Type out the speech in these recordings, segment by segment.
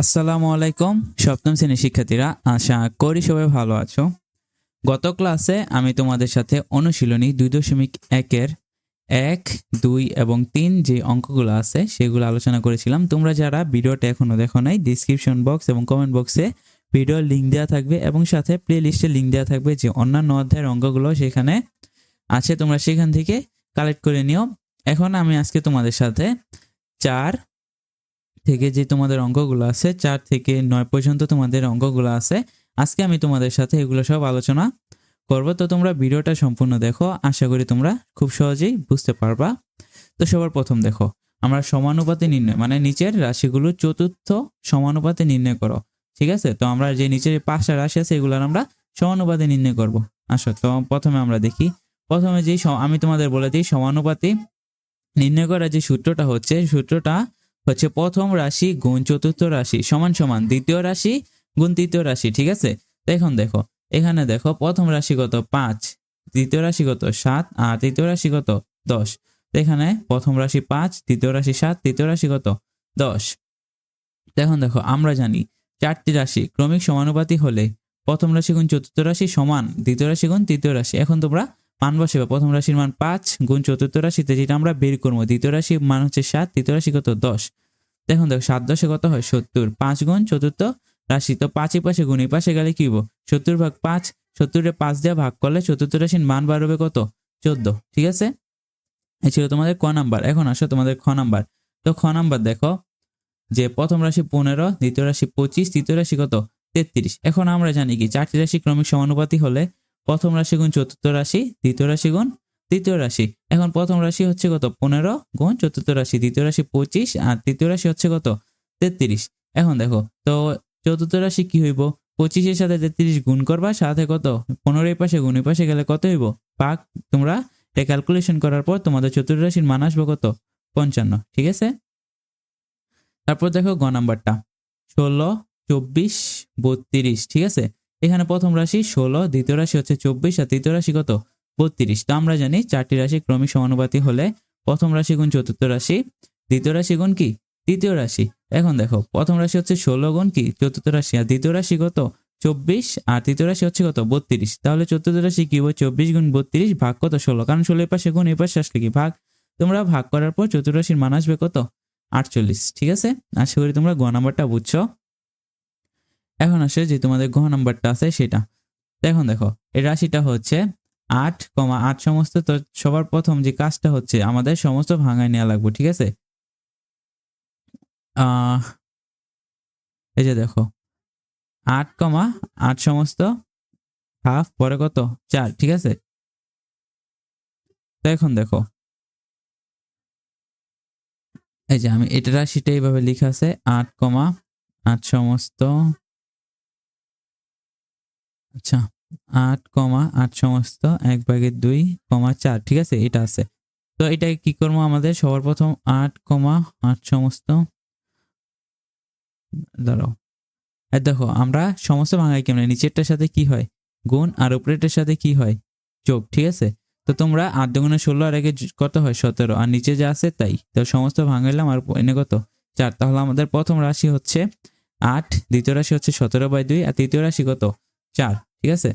আসসালামু আলাইকুম, সপ্তম শ্রেণির শিক্ষার্থীরা, আশা করি সবাই ভালো আছো। গত ক্লাসে আমি তোমাদের সাথে অনুশীলনী দুই দশমিক একের এক, দুই এবং তিন যে অঙ্কগুলো আছে সেগুলো আলোচনা করেছিলাম। তোমরা যারা ভিডিওটা এখনও দেখো নাই ডিসক্রিপশন বক্স এবং কমেন্ট বক্সে ভিডিওর লিঙ্ক দেওয়া থাকবে এবং সাথে প্লে লিস্টে লিঙ্ক দেওয়া থাকবে যে অন্যান্য অধ্যায়ের অঙ্কগুলো সেখানে আছে, তোমরা সেখান থেকে কালেক্ট করে নিও। এখন আমি আজকে তোমাদের সাথে চার থেকে যে তোমাদের অঙ্কগুলো আছে, চার থেকে নয় পর্যন্ত তোমাদের অঙ্কগুলো আছে। আজকে আমি তোমাদের সাথে এগুলো সব আলোচনা করব। তো তোমরা ভিডিওটা সম্পূর্ণ দেখো। আশা করি তোমরা খুব সহজেই বুঝতে পারবা। তো সবার প্রথম দেখো, আমরা সমানুপাতে নির্ণয় মানে নিচের রাশিগুলো চতুর্থ সমানুপাতে নির্ণয় করো, ঠিক আছে? তো আমরা যে নিচের পাঁচটা রাশি আছে, এগুলোর আমরা সমানুপাতে নির্ণয় করব। আসো, তো প্রথমে আমরা দেখি, প্রথমে যে আমি তোমাদের বলে দিই, সমানুপাতে নির্ণয় করার যে সূত্রটা হচ্ছে, সূত্রটা হচ্ছে প্রথম রাশি গুণ চতুর্থ রাশি সমান সমান দ্বিতীয় রাশি গুণ তৃতীয় রাশি, ঠিক আছে? এখন দেখো, এখানে দেখো, প্রথম রাশি কত? পাঁচ দ্বিতীয় রাশি কত? সাত, আর তৃতীয় রাশি কত? দশ, এখানে প্রথম রাশি পাঁচ দ্বিতীয় রাশি সাত, তৃতীয় রাশি কত? দশ। এখন দেখো, আমরা জানি চারটি রাশি ক্রমিক সমানুপাতি হলে প্রথম রাশি গুণ চতুর্থ রাশি সমান, দ্বিতীয় রাশি গুণ তৃতীয় রাশি। এখন তোমরা মান বসেবে প্রথম রাশির মান পাঁচ, গুণ চতুর্থ রাশিতে যেটা আমরা বের করব, দ্বিতীয় রাশি মান হচ্ছে সাত, তৃতীয় রাশি কত? দশ। দেখুন, দেখো, সাত দশে কত হয়? সত্তর। পাঁচ গুণ চতুর্থ রাশি, তো পাঁচে পাশে গুণ পাশে গেলে কি হব? সত্তর ভাগ পাঁচ, সত্তরে পাঁচ দিয়ে ভাগ করলে চতুর্থ রাশির মান বাড়বে কত? চোদ্দ। ঠিক আছে? এই ছিল তোমাদের ক নাম্বার। এখন আসো তোমাদের খ নাম্বার। তো খ নাম্বার দেখো, যে প্রথম রাশি পনেরো, দ্বিতীয় রাশি পঁচিশ, তৃতীয় রাশি কত? তেত্রিশ। এখন আমরা জানি কি, চারটি রাশি ক্রমিক সমানুপাতি হলে প্রথম রাশি গুণ চতুর্থ রাশি, দ্বিতীয় রাশি গুণ তৃতীয় রাশি। এখন প্রথম রাশি হচ্ছে কত? পনেরো গুণ চতুর্থ রাশি, দ্বিতীয় রাশি পঁচিশ, আর তৃতীয় রাশি হচ্ছে কত? তেত্রিশ। এখন দেখো, তো চতুর্থ রাশি কি হইব? পঁচিশের সাথে তেত্রিশ গুণ করবা, সাথে কত? পনেরো এই পাশে, গুণ পাশে গেলে কত হইব? পাক, তোমরা এটা ক্যালকুলেশন করার পর তোমাদের চতুর্থ রাশির মান আসবে কত? পঞ্চান্ন, ঠিক আছে? তারপর দেখো গ নাম্বারটা। ষোলো, চব্বিশ, বত্রিশ, ঠিক আছে? এখানে প্রথম রাশি ষোলো, দ্বিতীয় রাশি হচ্ছে চব্বিশ, আর তৃতীয় রাশি কত? বত্রিশ। তো আমরা জানি চারটি রাশি ক্রমিক সমানুপাতি হলে প্রথম রাশি গুণ চতুর্থ রাশি, দ্বিতীয় রাশি গুণ কি? তৃতীয় রাশি। এখন দেখো, প্রথম রাশি হচ্ছে ষোলো গুণ কি? চতুর্থ রাশি। আর দ্বিতীয় রাশি কত? চব্বিশ। আর তৃতীয় রাশি হচ্ছে কত? বত্রিশ। তাহলে চতুর্থ রাশি কি হবে? চব্বিশ গুণ বত্রিশ ভাগ কত? ষোলো। কারণ ষোলো পাশে গুণ এই পাশে আসলে কি? ভাগ। তোমরা ভাগ করার পর চতুর্রাশির মান আসবে কত? আটচল্লিশ। ঠিক আছে? আশা করি তোমরা গ নাম্বারটা বুঝছ। এখন আসে যে তোমাদের গ নাম্বারটা আছে সেটা। এখন দেখো, এই রাশিটা হচ্ছে আট কমা আট সমস্ত, তো সবার প্রথম যে কাজটা হচ্ছে আমাদের সমস্ত ভাঙায় নেওয়া লাগবে, ঠিক আছে? এই যে দেখো, আট কমা আট সমস্ত, হাফ পরে কত? চার, ঠিক আছে? তো এখন দেখো, এই যে আমি, এটা রাশিটা এইভাবে লিখা আছে, আট কমা আট সমস্ত আচ্ছা আট কমা আট সমস্ত এক ভাগের দুই কমা চার, ঠিক আছে? এটা আছে। তো এটা কি করব আমাদের? সবার প্রথম আট কমা আট সমস্ত। দাঁড়াও। আর দেখো, আমরা সমস্ত ভাঙাই কেমন? নিচেরটার সাথে কি হয়? গুণ আর উপরেরটার সাথে কি হয়? যোগ, ঠিক আছে? তো তোমরা আট দুগুণে ষোলো আর আগে কত হয়? সতেরো। আর নিচে যা আছে তাই। তো সমস্ত ভাঙাইলাম আর এনে কত? চার। তাহলে আমাদের প্রথম রাশি হচ্ছে আট, দ্বিতীয় রাশি হচ্ছে সতেরো বাই দুই, আর তৃতীয় রাশি কত? চার, ঠিক আছে?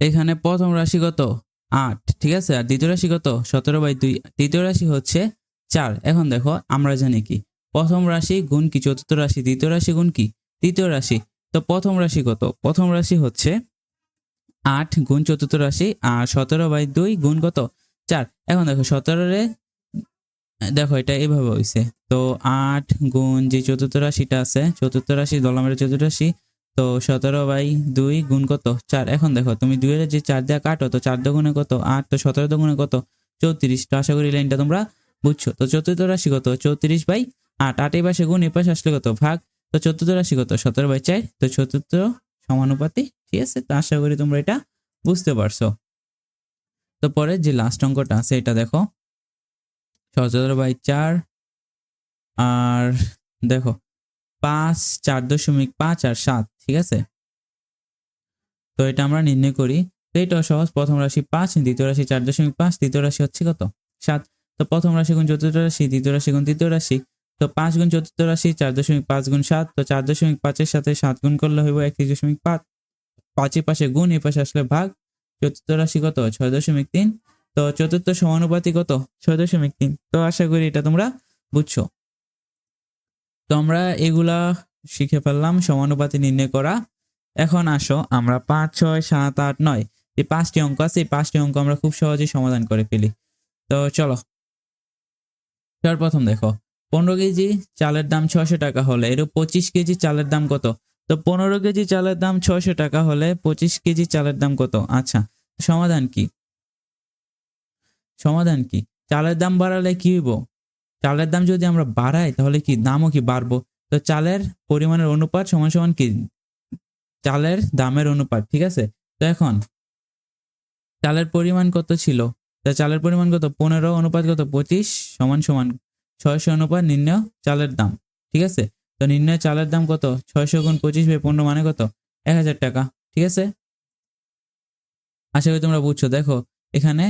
এখানে প্রথম রাশি কত? আট, ঠিক আছে? আর দ্বিতীয় রাশি কত? সতেরো বাই দুই। তৃতীয় রাশি হচ্ছে চার। এখন দেখো, আমরা জানি কি? প্রথম রাশি গুণ কি? চতুর্থ রাশি। দ্বিতীয় রাশি গুণ কি? তৃতীয় রাশি। তো প্রথম রাশি কত? প্রথম রাশি হচ্ছে আট গুণ চতুর্থ রাশি আর সতেরো বাই দুই গুণ কত? চার। এখন দেখো সতেরোরে দেখো, এটা এইভাবে হয়েছে তো আট গুণ যে চতুর্থ রাশিটা আছে, চতুর্থ রাশি, দলামের চতুর্থ রাশি তো সতেরো বাই দুই গুণ কত? চার। এখন দেখো, তুমি দুইয়ের যে চার দেওয়া কাটো, তো চার দগুণে কত? আট। তো সতেরো দগুণে কত? চৌত্রিশ। তো আশা করি লাইনটা তোমরা বুঝছ। তো চতুর্থ রাশি কত? চৌত্রিশ বাই আট। আট এই পাশে গুণ, এই পাশে আসলে কত? ভাগ। তো চতুর্থ রাশি কত? সতেরো বাই চার। তো চতুর্থ সমানুপাতি, ঠিক আছে? তো আশা করি তোমরা এটা বুঝতে পারছ। তো পরে যে লাস্ট অঙ্কটা আছে, এটা দেখো। সতেরো বাই চার আর দেখো, পাঁচ, চার দশমিক পাঁচ আর সাত। ঠিক আছে? তো এটা আমরা নির্ণয় করি। তো এটা সহজ। প্রথম রাশি পাঁচ, দ্বিতীয় রাশি চার দশমিক পাঁচ, তৃতীয় রাশি হচ্ছে কত? সাত। তো প্রথম রাশি গুণ চতুর্থ রাশি, দ্বিতীয় রাশি গুণ তৃতীয় রাশি। তো পাঁচ গুণ চতুর্থ রাশি, চার দশমিক পাঁচ গুণ সাত। তো চার দশমিক পাঁচের সাথে সাত গুণ করলে হইব একত্রিশ দশমিক পাঁচ। পাঁচের পাশে গুণ এই পাশে আসলে ভাগ। চতুর্থ রাশি কত? ছয় দশমিক তিন। তো চতুর্থ সমানুপাতি কত? ছয় দশমিক তিন। তো আশা করি এটা তোমরা বুঝছ। তো আমরা এগুলা শিখে ফেললাম, সমানুপাতি নির্ণয় করা। এখন আসো, আমরা পাঁচ, ছয়, সাত, আট, নয়। যে পাঁচটি অঙ্ক আছে, এই পাঁচটি অঙ্ক আমরা খুব সহজেই সমাধান করে ফেলি। তো চলো। সর্বপ্রথম দেখো, পনেরো কেজি চালের দাম ছশো টাকা হলে এর পঁচিশ কেজি চালের দাম কত? তো পনেরো কেজি চালের দাম ছশো টাকা হলে, পঁচিশ কেজি চালের দাম কত? আচ্ছা সমাধান কি? সমাধান কি? চালের দাম বাড়ালে কি হইব? চালের দাম যদি আমরা বাড়াই, তাহলে কি? দামও কি বাড়বো? তো চালের পরিমাণের অনুপাত সমান সমান কি? চালের দামের অনুপাত, ঠিক আছে? তো এখন, চালের পরিমাণ কত ছিল? তা চালের পরিমাণ কত? পনেরো, অনুপাত কত? পঁচিশ, সমান সমান ছয়শো অনুপাত নির্ণয় চালের দাম, ঠিক আছে? তো নির্ণয় চালের দাম কত? ছয়শো গুণ পঁচিশ বাই পনেরো মানে কত? এক হাজার টাকা, ঠিক আছে? আশা করি তোমরা বুঝছ। দেখো, এখানে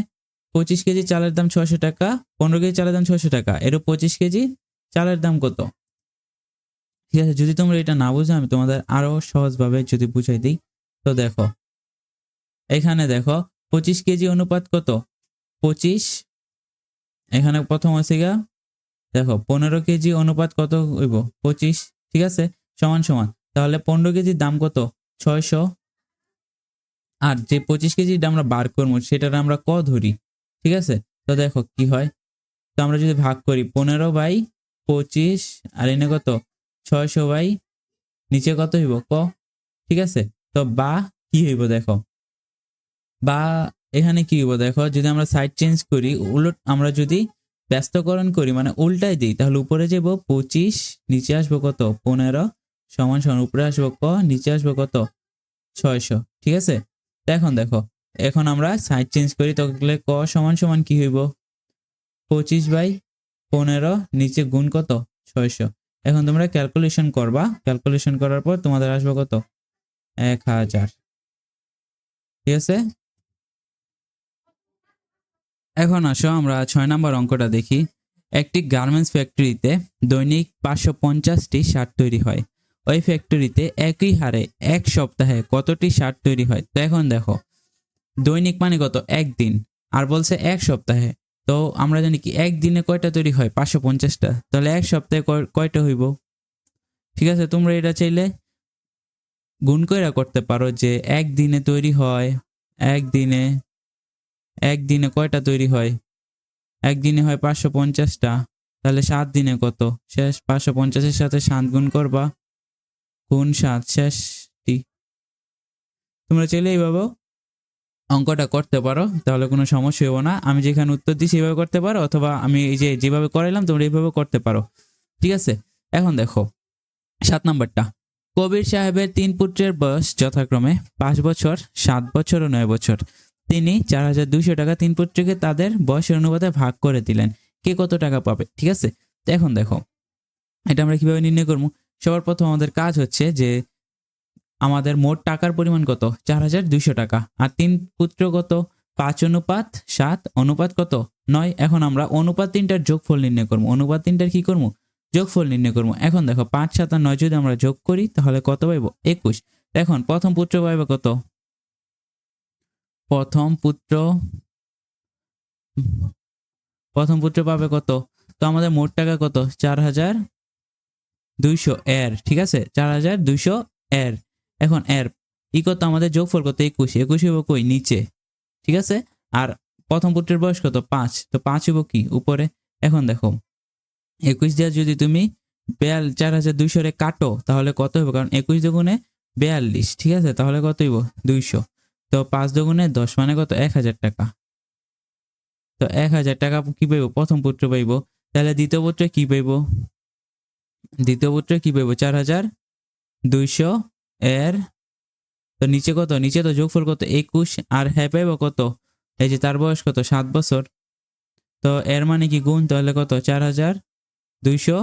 পঁচিশ কেজি চালের দাম ছয়শো টাকা, পনেরো কেজি চালের দাম ছয়শো টাকা। এরও পঁচিশ কেজি চালের দাম কত? ঠিক আছে, যদি তোমরা এটা না বুঝো, আমি তোমাদের আরও সহজভাবে যদি বুঝাই দিই। তো দেখো, এখানে দেখো, পঁচিশ কেজি অনুপাত কত? পঁচিশ, এখানে প্রথম আছে গা দেখো, পনেরো কেজি অনুপাত কত হইব? পঁচিশ, ঠিক আছে? সমান সমান। তাহলে পনেরো কেজির দাম কত? ছয়শো। আর যে পঁচিশ কেজিটা আমরা বার করব, সেটার আমরা ক ধরি? ঠিক আছে? তো দেখো, কি হয়? তো আমরা যদি ভাগ করি, পনেরো বাই পঁচিশ, আর এনে কত? ছয়শো বাই নিচে কত হইব? ক। ঠিক আছে? তো বা কি হইব দেখো? বা এখানে কি হইব দেখো? যদি আমরা সাইড চেঞ্জ করি, উলট আমরা যদি ব্যস্তকরণ করি মানে উল্টাই দিই, তাহলে উপরে যাব পঁচিশ, নিচে আসব কত? পনেরো, সমান সমান উপরে আসব ক, নিচে আসব কত? ছয়শো ঠিক আছে? এখন দেখো, এখন আমরা সাইড চেঞ্জ করি তাহলে ক সমান সমান কি হইব? পঁচিশ বাই পনেরো, নিচে গুণ কত? ছয়শো এখন তোমরা ক্যালকুলেশন করবা। ক্যালকুলেশন করার পর তোমাদের আসবে কত? এক হাজার। ঠিক আছে? এখন আসো, আমরা ছয় নম্বর অঙ্কটা দেখি। একটি গার্মেন্টস ফ্যাক্টরিতে দৈনিক পাঁচশো পঞ্চাশটি শার্ট তৈরি হয়। ওই ফ্যাক্টরিতে একই হারে এক সপ্তাহে কতটি শার্ট তৈরি হয়? তো এখন দেখো, দৈনিক মানে কত? একদিন। আর বলছে এক সপ্তাহে। তো আমরা জানি কি, একদিনে কয়টা তৈরি হয়? পাঁচশো পঞ্চাশটা। তাহলে এক সপ্তাহে কয়- কয়টা হইব? ঠিক আছে, তোমরা এটা চাইলে গুণ কইরা করতে পারো যে একদিনে তৈরি হয়, একদিনে একদিনে কয়টা তৈরি হয়? একদিনে হয় পাঁচশো পঞ্চাশটা। তাহলে সাত দিনে কত? শেষ, পাঁচশো পঞ্চাশের সাথে সাত গুণ করবা, গুণ সাত, শেষটি। তোমরা চাইলে এইভাবে অঙ্কটা করতে পারো, তাহলে কোনো সমস্যা হব না। আমি যেখানে উত্তর দিই সেভাবে করতে পারো, অথবা আমি এই যে যেভাবে করাইলাম, তোমরা এইভাবে করতে পারো। ঠিক আছে? এখন দেখো, সাত নাম্বারটা। কবির সাহেবের তিন পুত্রের বয়স যথাক্রমে পাঁচ বছর, সাত বছর ও নয় বছর। তিনি চার হাজার দুইশো টাকা তিন পুত্রকে তাদের বয়সের অনুপাতে ভাগ করে দিলেন। কে কত টাকা পাবে? ঠিক আছে? এখন দেখো, এটা আমরা কীভাবে নির্ণয় করব? সবার প্রথম আমাদের কাজ হচ্ছে যে আমাদের মোট টাকার পরিমাণ কত? চার হাজার দুইশো টাকা। আর তিন পুত্র কত? পাঁচ অনুপাত সাত, অনুপাত কত? নয়। এখন আমরা অনুপাত তিনটার যোগফল নির্ণয় করব। অনুপাত তিনটার কি করব? যোগফল নির্ণয় করব। এখন দেখো, পাঁচ, সাত আর নয় যদি আমরা যোগ করি, তাহলে কত পাইবো? একুশ। এখন প্রথম পুত্র পাইবে কত? প্রথম পুত্র প্রথম পুত্র পাবে কত? তো আমাদের মোট টাকা কত? চার হাজার দুইশো এর। ঠিক আছে? চার হাজার দুইশো এর। এখন এর ই কত? আমাদের যোগফল কত? একুশ। একুশ হইব কই? নিচে। ঠিক আছে? আর প্রথম পুত্রের বয়স কত? পাঁচ। তো পাঁচ হইব কি? উপরে। এখন দেখো। একুশ দিয়ে যদি তুমি বেয়াল চার হাজার দুইশো রে কাটো, তাহলে কত হইব? কারণ একুশ দুগুণে বেয়াল্লিশ। ঠিক আছে? তাহলে কত হইব? দুইশো। তো পাঁচ দুগুণে দশ মানে কত? এক হাজার টাকা। তো এক হাজার টাকা কি পাইব? প্রথম পুত্র পাইব। তাহলে দ্বিতীয় পুত্রে কি পাইব? দ্বিতীয় পুত্রে কি পাইব? চার হাজার দুইশো এর, তো নিচে কত? নিচে তো যোগফল কত? একুশ, আর হ্যাঁ পাইব কত? এই যে তার বয়স কত? সাত বছর। তো এর মানে কি গুণ? তাহলে কত? চার হাজার দুইশো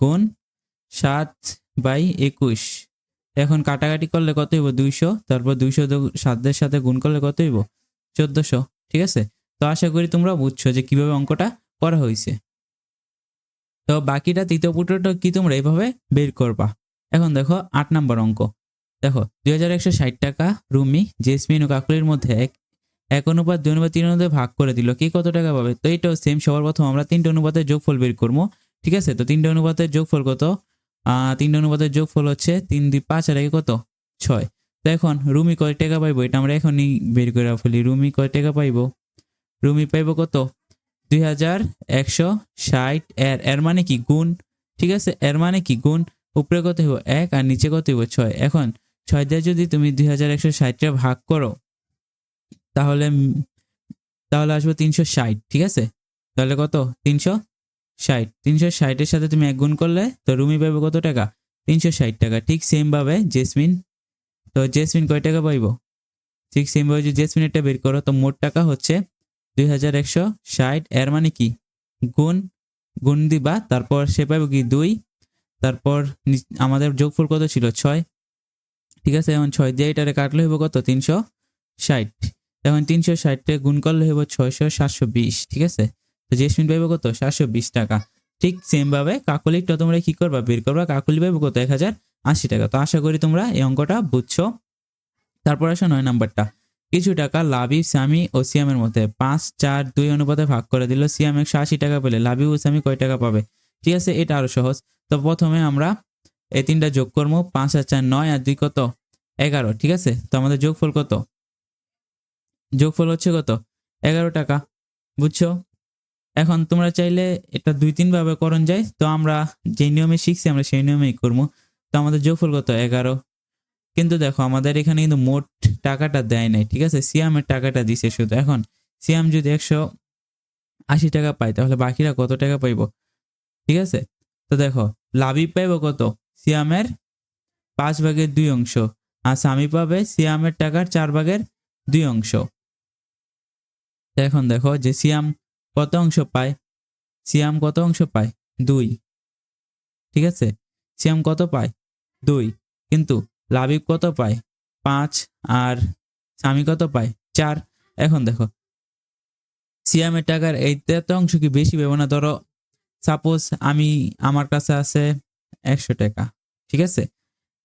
গুণ সাত বাই একুশ। এখন কাটাকাটি করলে কত হইব? দুইশো। তারপর দুইশো সাতের সাথে গুণ করলে কত হইব? চোদ্দশো। ঠিক আছে? তো আশা করি তোমরা বুঝছ যে কীভাবে অঙ্কটা করা হয়েছে। তো বাকিটা তৃতীয় পুত্রটা কি তোমরা এইভাবে বের করবা? এখন দেখো আট নম্বর অঙ্ক। দেখো, দুই হাজার একশো ষাট টাকা রুমি জেসমিন ও কাকুলির মধ্যে এক এক অনুপাত, দুই অনুপাত, তিন অনুপাতে ভাগ করে দিল। কি কত টাকা পাবে? তো এইটাও সেম সবার প্রথম আমরা তিনটে অনুপাতের যোগফল বের করব। ঠিক আছে? তো তিনটে অনুপাতের যোগফল কত? তিনটে অনুপাতের যোগফল হচ্ছে তিন দুই পাঁচ, আর কত? ছয়। তো এখন রুমি কয় টাকা পাইবো? এটা আমরা এখনই বের করে ফেলি। রুমি কয় টাকা পাইবো? রুমি পাইবো কত? দুই হাজার একশো ষাট। এর এর মানে কি? গুণ। ঠিক আছে? এর মানে কি? গুণ। উপরে কত হইব? এক, আর নিচে কত হইব? ছয়। এখন ছয় দিয়ে যদি তুমি দুই হাজার একশো ষাটটা ভাগ করো, তাহলে তাহলে আসবে তিনশো ষাট, ঠিক আছে? তাহলে কত? তিনশো ষাট। তিনশো ষাটের সাথে তুমি এক গুণ করলে, তো রুমি পাবে কত টাকা? তিনশো ষাট টাকা। ঠিক সেমভাবে জেসমিন, তো জেসমিন কয় টাকা পাইব? ঠিক সেমভাবে যদি জেসমিনেরটা বের করো, তো মোট টাকা হচ্ছে দুই হাজার একশো ষাট। এর মানে কি? গুণ গুণ দিবা, তারপর সে পাইব কি দুই? তারপর আমাদের যোগফল কত ছিল? ছয়। ঠিক আছে, এখন ছয় দিয়ে এটারে কাটলে হইব কত? তিনশো ষাট। এখন তিনশো ষাটে গুণ করলে হইব ছয়শো সাতশো বিশ, ঠিক আছে? তো জেসমিন পাইব কত? সাতশো বিশ টাকা। ঠিক সেম ভাবে কাকলিকটা তোমরা কি করবা? বের করবা, কাকলি পাইব কত? এক হাজার আশি টাকা। তো আশা করি তোমরা এই অঙ্কটা বুঝছ। তারপর আসো নয় নাম্বারটা। কিছু টাকা লাবিব সামি ও সিয়ামের মধ্যে। পাঁচ, চার, দুই অনুপাতে ভাগ করে দিল সিয়াম একশো আশি টাকা পেলে। লাবিব ও সামি কয় টাকা পাবে? ঠিক আছে, এটা আরও সহজ। তো প্রথমে আমরা এই তিনটা যোগ করব পাঁচ হাজার নয় আর চার, নয়, আর দুই কত? এগারো, ঠিক আছে? তো আমাদের যোগফল কত? যোগফল হচ্ছে কত? এগারো টাকা, বুঝছ? এখন তোমরা চাইলে এটা দুই, তিন ভাবে করণ যায়। তো আমরা যে নিয়মে শিখছি, আমরা সেই নিয়মেই করব। তো আমাদের যোগফল কত? এগারো। কিন্তু দেখো, আমাদের এখানে কিন্তু মোট টাকাটা দেয় নাই, ঠিক আছে? সিয়ামের টাকাটা দিছে শুধু। এখন সিয়াম যদি একশো আশি টাকা পায়, তাহলে বাকিরা কত টাকা পাইব? ঠিক আছে? তো দেখো, লাভই পাইব কত? সিয়ামের পাঁচ ভাগের দুই অংশ আর স্বামী পাবে সিয়ামের টাকার চার ভাগের দুই অংশ। এখন দেখো যে সিয়াম কত অংশ পায়? সিয়াম কত অংশ পায়? দুই। ঠিক আছে? সিয়াম কত পায়? দুই। কিন্তু লাবিব কত পায়? পাঁচ। আর স্বামী কত পায়? চার। এখন দেখো, সিয়ামের টাকার এইটা তো অংশ কি বেশি? পাবো না, ধরো সাপোজ আমি, আমার কাছে আছে একশো টাকা, ঠিক আছে?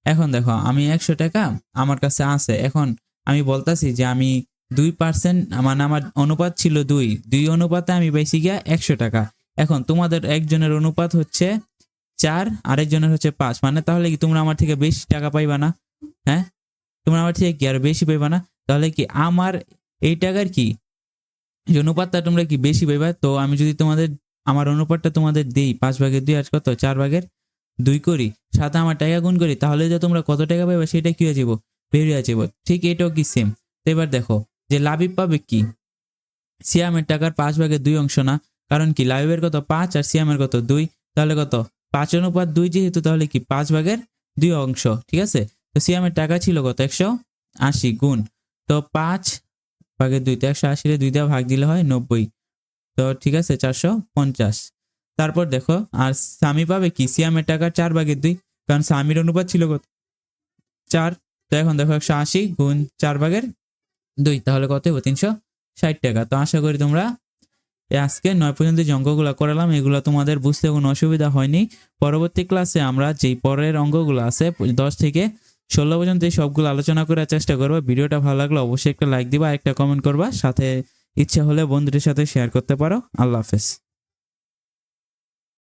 এখন দেখো, আমি একশো টাকা আমার কাছে আছে। এখন আমি বলতাছি যে আমি দুই পার্সেন্ট মানে আমার অনুপাত ছিল দুই। দুই অনুপাতে আমি পাইছি গিয়া একশো টাকা। এখন তোমাদের একজনের অনুপাত হচ্ছে চার, আরেকজনের হচ্ছে পাঁচ। মানে তাহলে কি তোমরা আমার থেকে বেশি টাকা পাইবা না? হ্যাঁ? তোমরা আমার থেকে কি আর বেশি পাইবা না? তাহলে কি আমার এই টাকার কি? অনুপাতটা তোমরা কি বেশি পাইবা? তো আমি যদি তোমাদের, আমার অনুপাতটা তোমাদের দিই, পাঁচ ভাগের দুই আজ কত? চার ভাগের দুই করি সাথে আমার টাকা গুণ করি, তাহলে যে তোমরা কত টাকা পাবে সেটা কি হয়ে যাব বেরিয়ে যাব ঠিক এটাও কি সেম তো এবার দেখো, যে লাভিব পাবে কি? সিয়ামের টাকার পাঁচ ভাগের দুই অংশ না? কারণ কি? লাভিবের কত? পাঁচ আর সিয়ামের কত? দুই। তাহলে কত? পাঁচ অনুপাত দুই যেহেতু, তাহলে কি? পাঁচ ভাগের দুই অংশ। ঠিক আছে? তো সিয়ামের টাকা ছিল কত? একশো আশি গুণ। তো পাঁচ ভাগের দুই, তো একশো আশিরে দুই দেওয়া ভাগ দিলে হয় নব্বই। তো ঠিক আছে? চারশো পঞ্চাশ। তারপর দেখো, আর স্বামী পাবে কি? সিয়ামের টাকা চার ভাগের দুই, কারণ স্বামীর অনুপাত ছিল কত? চার। তো এখন দেখো, একশো আশি গুণ চার ভাগের দুই, তাহলে কত হবে তিনশো ষাট টাকা। তো আশা করি তোমরা আজকে নয় পর্যন্ত যে অঙ্কগুলো করালাম, এগুলো তোমাদের বুঝতে কোনো অসুবিধা হয়নি। পরবর্তী ক্লাসে আমরা যেই পরের অঙ্কগুলো আছে, দশ থেকে ষোলো পর্যন্ত এই সবগুলো আলোচনা করার চেষ্টা করব। ভিডিওটা ভালো লাগলে অবশ্যই একটা লাইক দিবা একটা কমেন্ট করবা। সাথে ইচ্ছা হলে বন্ধুদের সাথে শেয়ার করতে পারো। আল্লাহ হাফেজ।